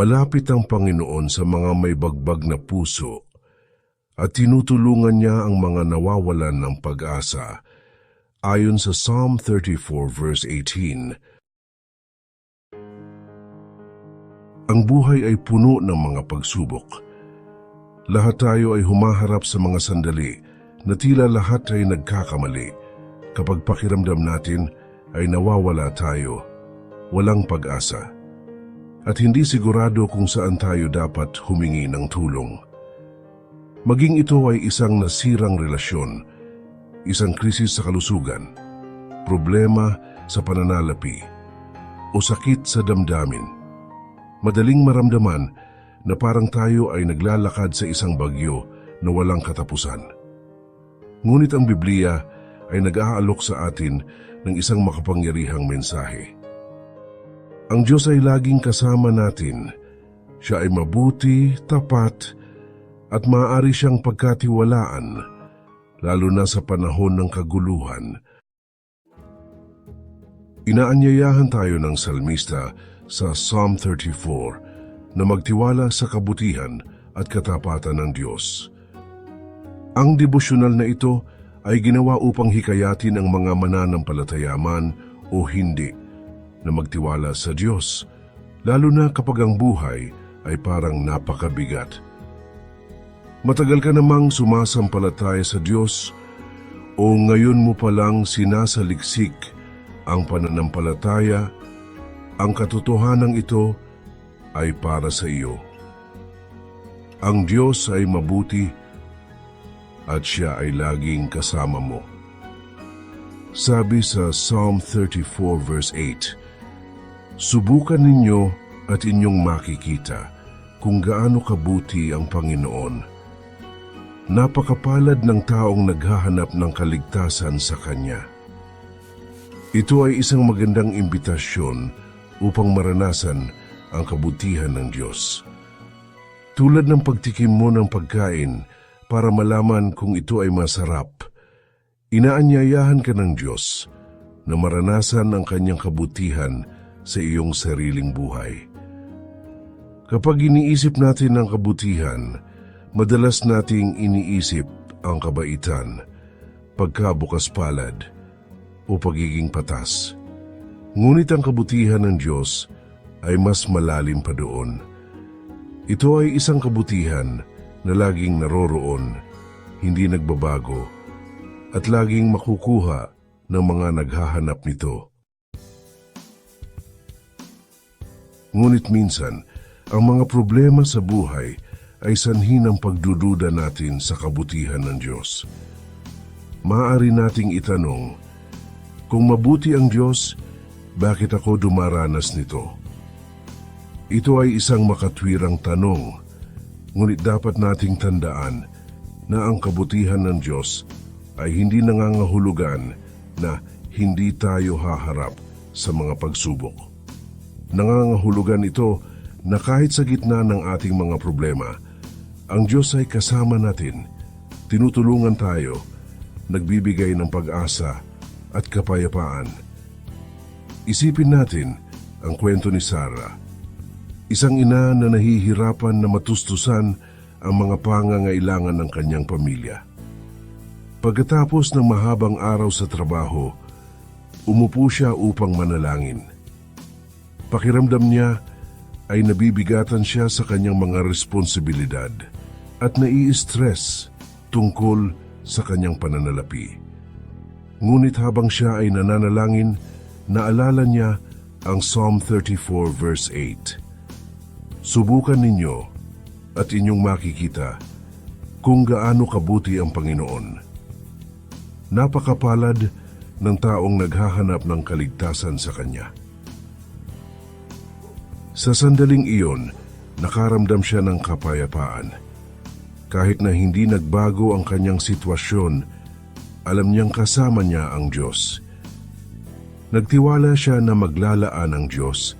Malapit ang Panginoon sa mga may bagbag na puso at tinutulungan niya ang mga nawawalan ng pag-asa. Ayon sa Psalm 34 verse 18, Ang buhay ay puno ng mga pagsubok. Lahat tayo ay humaharap sa mga sandali na tila lahat ay nagkakamali. Kapag pakiramdam natin ay nawawala tayo, walang pag-asa. At hindi sigurado kung saan tayo dapat humingi ng tulong. Maging ito ay isang nasirang relasyon, isang krisis sa kalusugan, problema sa pananalapi, o sakit sa damdamin. Madaling maramdaman na parang tayo ay naglalakad sa isang bagyo na walang katapusan. Ngunit ang Biblia ay nag-aalok sa atin ng isang makapangyarihang mensahe. Ang Diyos ay laging kasama natin. Siya ay mabuti, tapat, at maaari siyang pagkatiwalaan, lalo na sa panahon ng kaguluhan. Inaanyayahan tayo ng salmista sa Psalm 34 na magtiwala sa kabutihan at katapatan ng Diyos. Ang devosyonal na ito ay ginawa upang hikayatin ang mga mananampalatayaman o hindi na magtiwala sa Diyos, lalo na kapag ang buhay ay parang napakabigat. Matagal ka namang sumasampalataya sa Diyos o ngayon mo palang sinasaliksik ang pananampalataya, ang katotohanan ito ay para sa iyo. Ang Diyos ay mabuti at siya ay laging kasama mo. Sabi sa Psalm 34 verse 8, Subukan ninyo at inyong makikita kung gaano kabuti ang Panginoon. Napakapalad ng taong naghahanap ng kaligtasan sa Kanya. Ito ay isang magandang imbitasyon upang maranasan ang kabutihan ng Diyos. Tulad ng pagtikim mo ng pagkain para malaman kung ito ay masarap, inaanyayahan ka ng Diyos na maranasan ang kanyang kabutihan sa iyong sariling buhay. Kapag iniisip natin ang kabutihan, madalas nating iniisip ang kabaitan, pagkabukas palad, o pagiging patas. Ngunit ang kabutihan ng Diyos ay mas malalim pa doon. Ito ay isang kabutihan na laging naroroon, hindi nagbabago, at laging makukuha ng mga naghahanap nito. Ngunit minsan, ang mga problema sa buhay ay sanhi ng pagdududa natin sa kabutihan ng Diyos. Maaari nating itanong, kung mabuti ang Diyos, bakit ako dumaranas nito? Ito ay isang makatwirang tanong, ngunit dapat nating tandaan na ang kabutihan ng Diyos ay hindi nangangahulugan na hindi tayo haharap sa mga pagsubok. Nangangahulugan ito na kahit sa gitna ng ating mga problema, ang Diyos ay kasama natin, tinutulungan tayo, nagbibigay ng pag-asa at kapayapaan. Isipin natin ang kwento ni Sarah, isang ina na nahihirapan na matustusan ang mga pangangailangan ng kanyang pamilya. Pagkatapos ng mahabang araw sa trabaho, umupo siya upang manalangin. Pakiramdam niya ay nabibigatan siya sa kanyang mga responsibilidad at nai-stress tungkol sa kanyang pananalapi. Ngunit habang siya ay nananalangin, naalala niya ang Psalm 34 verse 8. Subukan ninyo at inyong makikita kung gaano kabuti ang Panginoon. Napakapalad ng taong naghahanap ng kaligtasan sa Kanya. Sa sandaling iyon, nakaramdam siya ng kapayapaan. Kahit na hindi nagbago ang kanyang sitwasyon, alam niyang kasama niya ang Diyos. Nagtiwala siya na maglalaan ang Diyos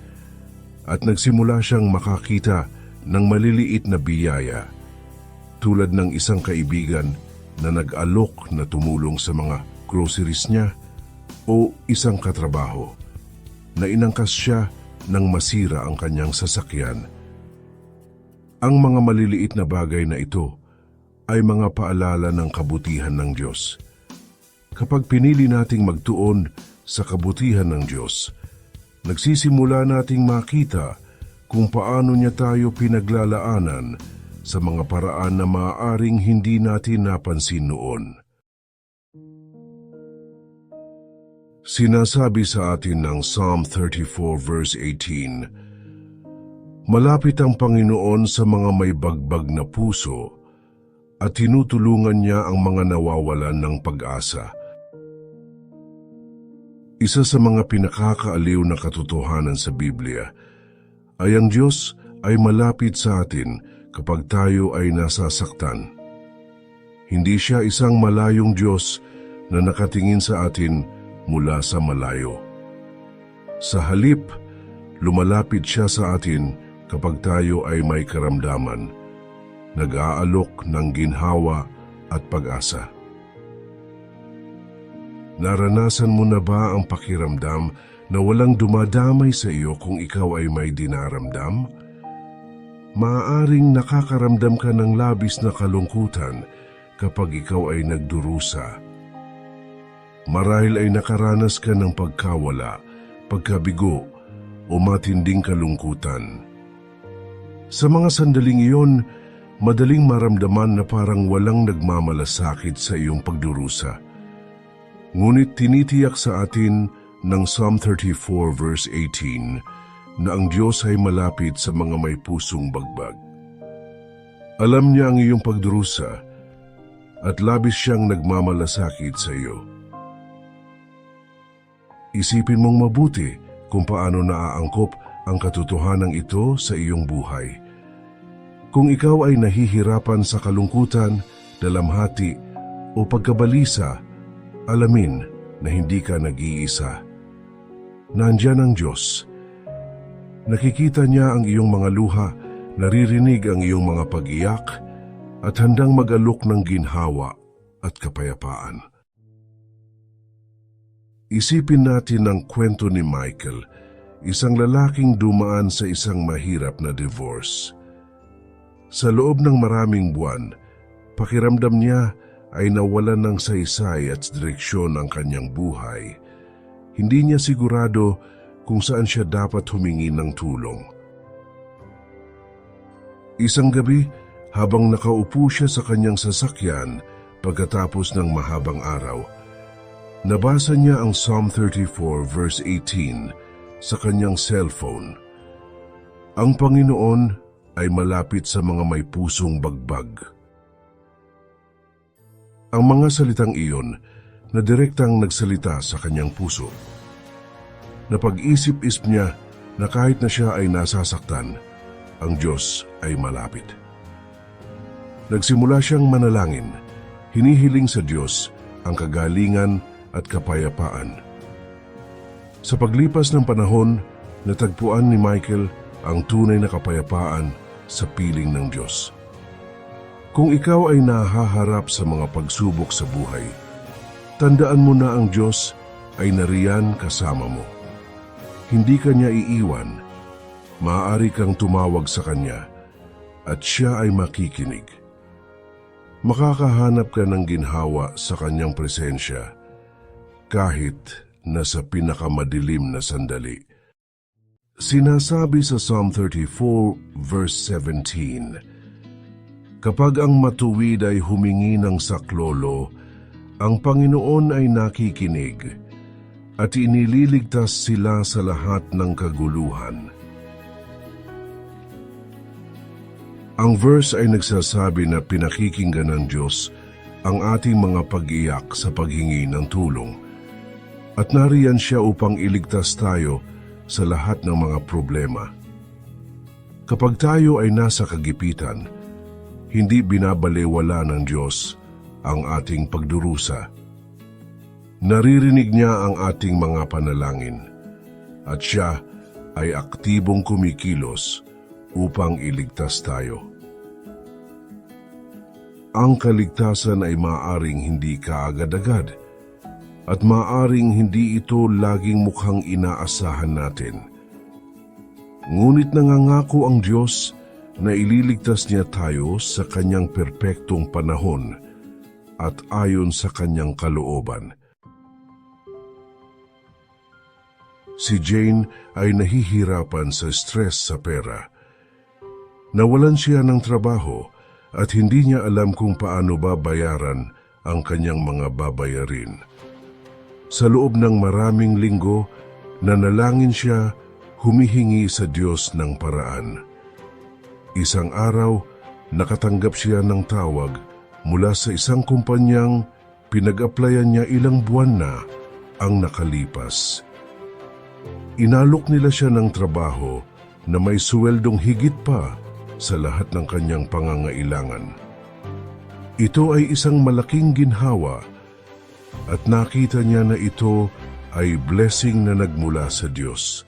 at nagsimula siyang makakita ng maliliit na biyaya tulad ng isang kaibigan na nag-alok na tumulong sa mga groceries niya o isang katrabaho na inangkas siya nang masira ang kanyang sasakyan Ang mga maliliit na bagay na ito ay mga paalala ng kabutihan ng Diyos. Kapag pinili nating magtuon sa kabutihan ng Diyos, nagsisimula nating makita kung paano niya tayo pinaglalaanan sa mga paraan na maaaring hindi natin napansin noon. Sinasabi sa atin ng Psalm 34 verse 18, Malapit ang Panginoon sa mga may bagbag na puso at tinutulungan niya ang mga nawawalan ng pag-asa. Isa sa mga pinakakaaliw na katotohanan sa Biblia ay ang Diyos ay malapit sa atin kapag tayo ay nasasaktan. Hindi siya isang malayong Diyos na nakatingin sa atin mula sa malayo. Sa halip, lumalapit siya sa atin kapag tayo ay may karamdaman, nag-aalok ng ginhawa at pag-asa. Naranasan mo na ba ang pakiramdam na walang dumadamay sa iyo kung ikaw ay may dinaramdam? Maaaring nakakaramdam ka ng labis na kalungkutan kapag ikaw ay nagdurusa. Marahil ay nakaranas ka ng pagkawala, pagkabigo, o matinding kalungkutan. Sa mga sandaling iyon, madaling maramdaman na parang walang nagmamalasakit sa iyong pagdurusa. Ngunit tinitiyak sa atin ng Psalm 34 verse 18 na ang Diyos ay malapit sa mga may pusong bagbag. Alam niya ang iyong pagdurusa at labis siyang nagmamalasakit sa iyo. Isipin mong mabuti kung paano naaangkop ang katotohanan ito sa iyong buhay. Kung ikaw ay nahihirapan sa kalungkutan, dalamhati o pagkabalisa, alamin na hindi ka nag-iisa. Nandyan ang Diyos. Nakikita niya ang iyong mga luha, naririnig ang iyong mga pag-iyak, at handang mag-alok ng ginhawa at kapayapaan. Isipin natin ang kwento ni Michael, isang lalaking dumaan sa isang mahirap na divorce. Sa loob ng maraming buwan, pakiramdam niya ay nawalan ng saysay at direksyon ang kanyang buhay. Hindi niya sigurado kung saan siya dapat humingi ng tulong. Isang gabi, habang nakaupo siya sa kanyang sasakyan pagkatapos ng mahabang araw, Nabasa niya ang Psalm 34 verse 18 sa kanyang cellphone. Ang Panginoon ay malapit sa mga may pusong bagbag. Ang mga salitang iyon na direktang nagsalita sa kanyang puso. Napag-isip-isip niya na kahit na siya ay nasasaktan, ang Diyos ay malapit. Nagsimula siyang manalangin, hinihiling sa Diyos ang kagalingan at kapayapaan. Sa paglipas ng panahon, natagpuan ni Michael ang tunay na kapayapaan sa piling ng Diyos. Kung ikaw ay nahaharap sa mga pagsubok sa buhay, tandaan mo na ang Diyos ay nariyan kasama mo. Hindi ka niya iiwan, maaari kang tumawag sa Kanya at siya ay makikinig. Makakahanap ka ng ginhawa sa Kanyang presensya kahit na sa pinakamadilim na sandali. Sinasabi sa Psalm 34 verse 17, Kapag ang matuwid ay humingi ng saklolo, ang Panginoon ay nakikinig at inililigtas sila sa lahat ng kaguluhan. Ang verse ay nagsasabi na pinakikinggan ng Diyos ang ating mga pag-iyak sa paghingi ng tulong at nariyan siya upang iligtas tayo sa lahat ng mga problema. Kapag tayo ay nasa kagipitan, hindi binabalewala ng Diyos ang ating pagdurusa. Naririnig niya ang ating mga panalangin at siya ay aktibong kumikilos upang iligtas tayo. Ang kaligtasan ay maaring hindi kaagad-agad at maaring hindi ito laging mukhang inaasahan natin. Ngunit nangangako ang Diyos na ililigtas niya tayo sa kanyang perpektong panahon at ayon sa kanyang kalooban. Si Jane ay nahihirapan sa stress sa pera. Nawalan siya ng trabaho at hindi niya alam kung paano babayaran ang kanyang mga babayarin. Sa loob ng maraming linggo, nanalangin siya, humihingi sa Diyos ng paraan. Isang araw, nakatanggap siya ng tawag mula sa isang kumpanyang pinag-applyan niya ilang buwan na ang nakalipas. Inalok nila siya ng trabaho na may suweldong higit pa sa lahat ng kanyang pangangailangan. Ito ay isang malaking ginhawa at nakita niya na ito ay blessing na nagmula sa Diyos.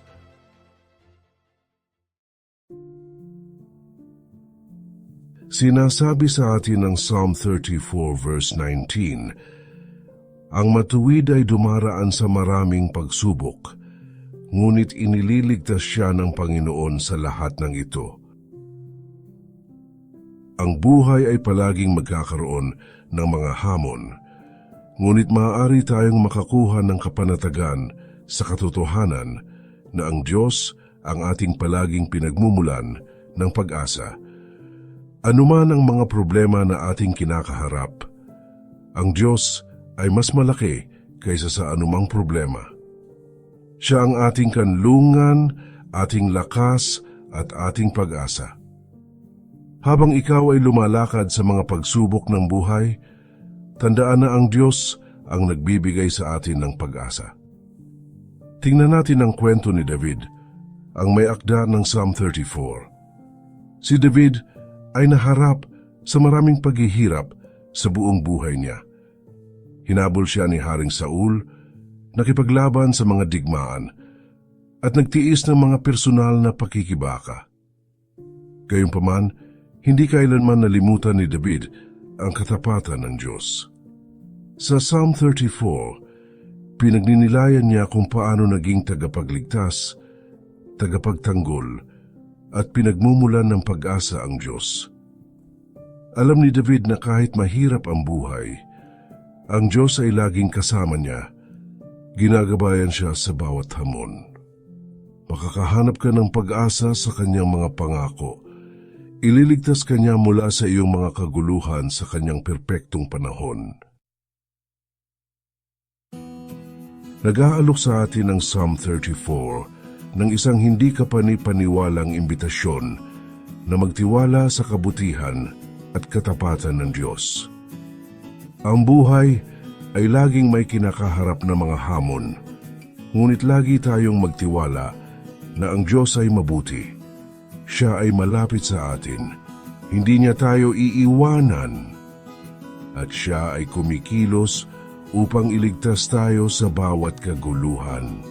Sinasabi sa atin ng Psalm 34 verse 19, Ang matuwid ay dumaraan sa maraming pagsubok, ngunit inililigtas siya ng Panginoon sa lahat ng ito. Ang buhay ay palaging magkakaroon ng mga hamon, ngunit maaari tayong makakuha ng kapanatagan sa katotohanan na ang Diyos ang ating palaging pinagmumulan ng pag-asa. Anuman ang mga problema na ating kinakaharap, ang Diyos ay mas malaki kaysa sa anumang problema. Siya ang ating kanlungan, ating lakas at ating pag-asa. Habang ikaw ay lumalakad sa mga pagsubok ng buhay, tandaan na ang Diyos ang nagbibigay sa atin ng pag-asa. Tingnan natin ang kwento ni David, ang may akda ng Psalm 34. Si David ay naharap sa maraming paghihirap sa buong buhay niya. Hinabol siya ni Haring Saul, nakipaglaban sa mga digmaan, at nagtiis ng mga personal na pakikibaka. Gayunpaman, hindi kailanman nalimutan ni David ang katapatan ng Diyos. Sa Psalm 34, pinagninilayan niya kung paano naging tagapagligtas, tagapagtanggol, at pinagmumulan ng pag-asa ang Diyos. Alam ni David na kahit mahirap ang buhay, ang Diyos ay laging kasama niya. Ginagabayan siya sa bawat hamon. Makakahanap ka ng pag-asa sa kanyang mga pangako. Ililigtas ka niya mula sa iyong mga kaguluhan sa kanyang perpektong panahon. Nag-aalok sa atin ang Psalm 34 ng isang hindi kapani-paniwalang imbitasyon na magtiwala sa kabutihan at katapatan ng Diyos. Ang buhay ay laging may kinakaharap na mga hamon, ngunit lagi tayong magtiwala na ang Diyos ay mabuti. Siya ay malapit sa atin, hindi niya tayo iiwanan, at siya ay kumikilos upang iligtas tayo sa bawat kaguluhan.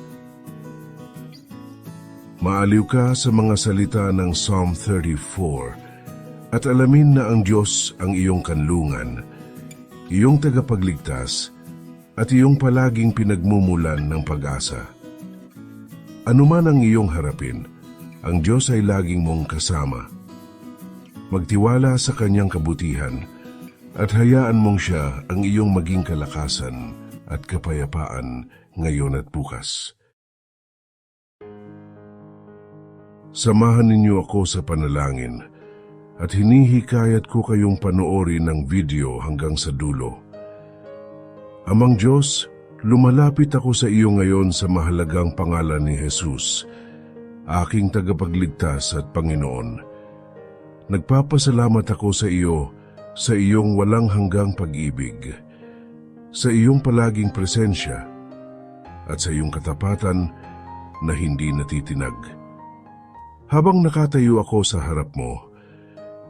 Maaliw ka sa mga salita ng Psalm 34 at alamin na ang Diyos ang iyong kanlungan, iyong tagapagligtas at iyong palaging pinagmumulan ng pag-asa. Anuman ang iyong harapin, ang Diyos ay laging mong kasama. Magtiwala sa kanyang kabutihan at hayaan mong siya ang iyong maging kalakasan at kapayapaan ngayon at bukas. Samahan ninyo ako sa panalangin at hinihikayat ko kayong panoorin ng video hanggang sa dulo. Amang Diyos, lumalapit ako sa iyo ngayon sa mahalagang pangalan ni Jesus, aking tagapagligtas at Panginoon. Nagpapasalamat ako sa iyo sa iyong walang hanggang pag-ibig, sa iyong palaging presensya, at sa iyong katapatan na hindi natitinag. Habang nakatayo ako sa harap mo,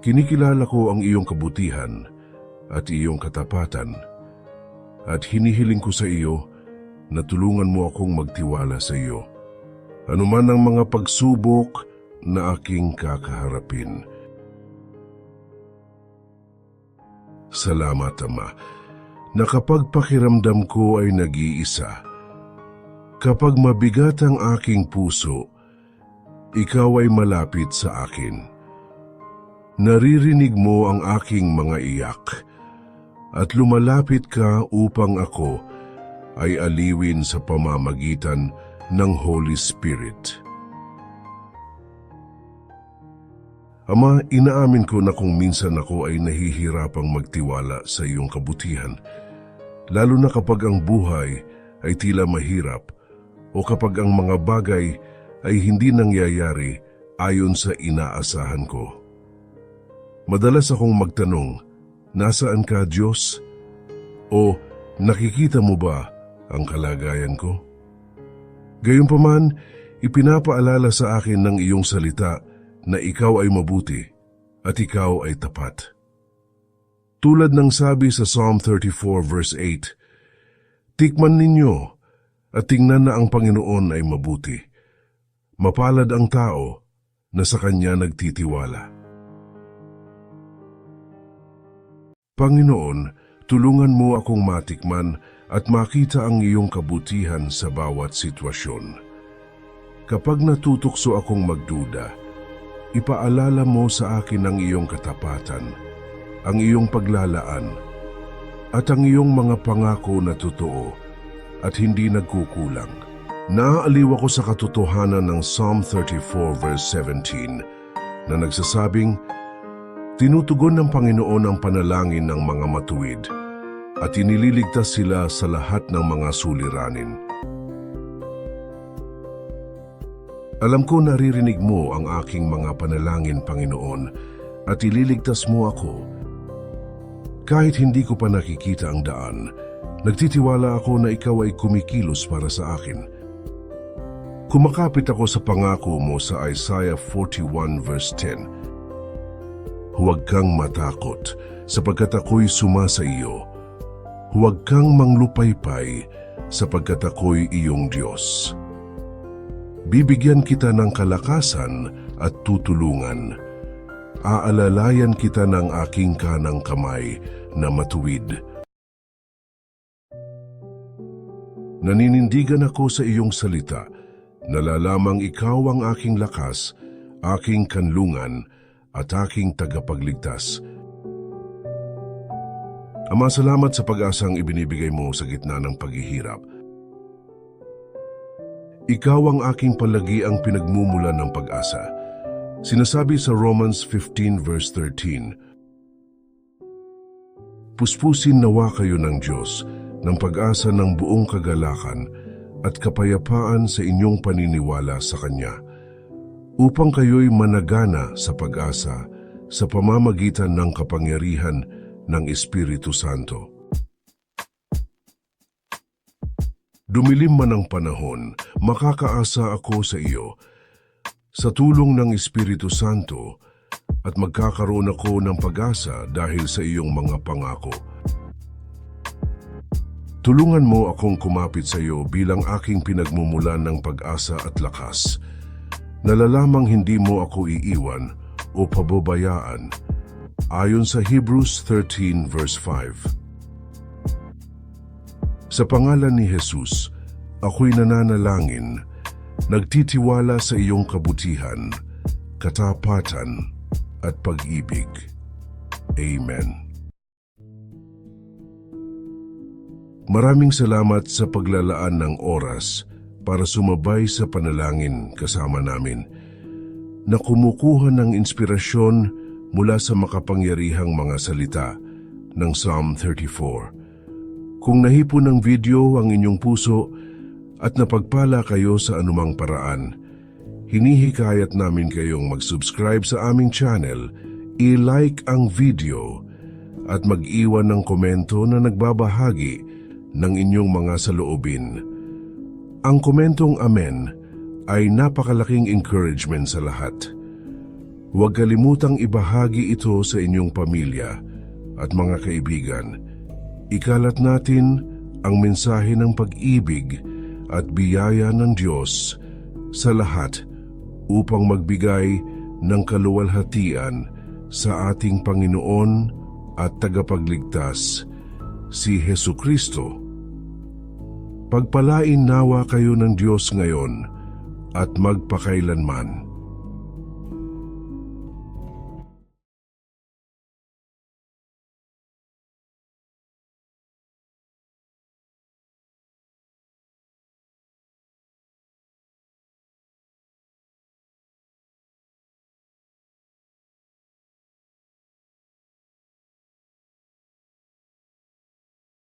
kinikilala ko ang iyong kabutihan at iyong katapatan, at hinihiling ko sa iyo na tulungan mo akong magtiwala sa iyo. Anuman ang mga pagsubok na aking kakaharapin. Salamat, Ama, na kapag pakiramdam ko ay nag-iisa, kapag mabigat ang aking puso, ikaw ay malapit sa akin. Naririnig mo ang aking mga iyak at lumalapit ka upang ako ay aliwin sa pamamagitan ng Holy Spirit. Ama, inaamin ko na kung minsan ako ay nahihirapang magtiwala sa iyong kabutihan, lalo na kapag ang buhay ay tila mahirap o kapag ang mga bagay ay hindi nangyayari ayon sa inaasahan ko. Madalas akong magtanong, nasaan ka Diyos? O nakikita mo ba ang kalagayan ko? Gayunpaman, ipinapaalala sa akin ng iyong salita na ikaw ay mabuti at ikaw ay tapat. Tulad ng sabi sa Psalm 34 verse 8, Tikman ninyo at tingnan na ang Panginoon ay mabuti. Mapalad ang tao na sa Kanya nagtitiwala. Panginoon, tulungan mo akong matikman at makita ang iyong kabutihan sa bawat sitwasyon. Kapag natutukso akong magduda, ipaalala mo sa akin ang iyong katapatan, ang iyong paglalaan, at ang iyong mga pangako na totoo at hindi nagkukulang. Naaaliw ako sa katotohanan ng Psalm 34 verse 17 na nagsasabing, Tinutugon ng Panginoon ang panalangin ng mga matuwid at inililigtas sila sa lahat ng mga suliranin. Alam ko naririnig mo ang aking mga panalangin, Panginoon, at ililigtas mo ako. Kahit hindi ko pa nakikita ang daan, nagtitiwala ako na ikaw ay kumikilos para sa akin. Kumakapit ako sa pangako mo sa Isaiah 41 verse 10. Huwag kang matakot, sapagkat ako'y suma sa iyo. Huwag kang manglupaypay, sapagkat ako'y iyong Diyos. Bibigyan kita ng kalakasan at tutulungan. Aalalayan kita ng aking kanang kamay na matuwid. Naninindigan ako sa iyong salita, nalalamang ikaw ang aking lakas, aking kanlungan, at aking tagapagligtas. Ama, salamat sa pag-asang ibinibigay mo sa gitna ng paghihirap. Ikaw ang aking palagiang pinagmumulan ng pag-asa. Sinasabi sa Romans 15 verse 13, Puspusin nawa kayo ng Diyos ng pag-asa ng buong kagalakan at kapayapaan sa inyong paniniwala sa Kanya, upang kayo'y managana sa pag-asa sa pamamagitan ng kapangyarihan ng Espiritu Santo. Dumilim man ang panahon, makakaasa ako sa iyo. Sa tulong ng Espiritu Santo, at magkakaroon ako ng pag-asa dahil sa iyong mga pangako. Tulungan mo akong kumapit sa iyo bilang aking pinagmumulan ng pag-asa at lakas. Nalalamang hindi mo ako iiwan o pababayaan ayon sa Hebrews 13 verse 5. Sa pangalan ni Jesus, ako'y nananalangin, nagtitiwala sa iyong kabutihan, katapatan, at pag-ibig. Amen. Maraming salamat sa paglalaan ng oras para sumabay sa panalangin kasama namin na kumukuha ng inspirasyon mula sa makapangyarihang mga salita ng Psalm 34. Kung nahipon ng video ang inyong puso at napagpala kayo sa anumang paraan, hinihikayat namin kayong mag-subscribe sa aming channel, i-like ang video at mag-iwan ng komento na nagbabahagi ng inyong mga saloobin. Ang komentong Amen ay napakalaking encouragement sa lahat. Huwag kalimutang ibahagi ito sa inyong pamilya at mga kaibigan. Ikalat natin ang mensahe ng pag-ibig at biyaya ng Diyos sa lahat upang magbigay ng kaluwalhatian sa ating Panginoon at tagapagligtas, si Heso Kristo. Pagpalain nawa kayo ng Diyos ngayon at magpakailanman.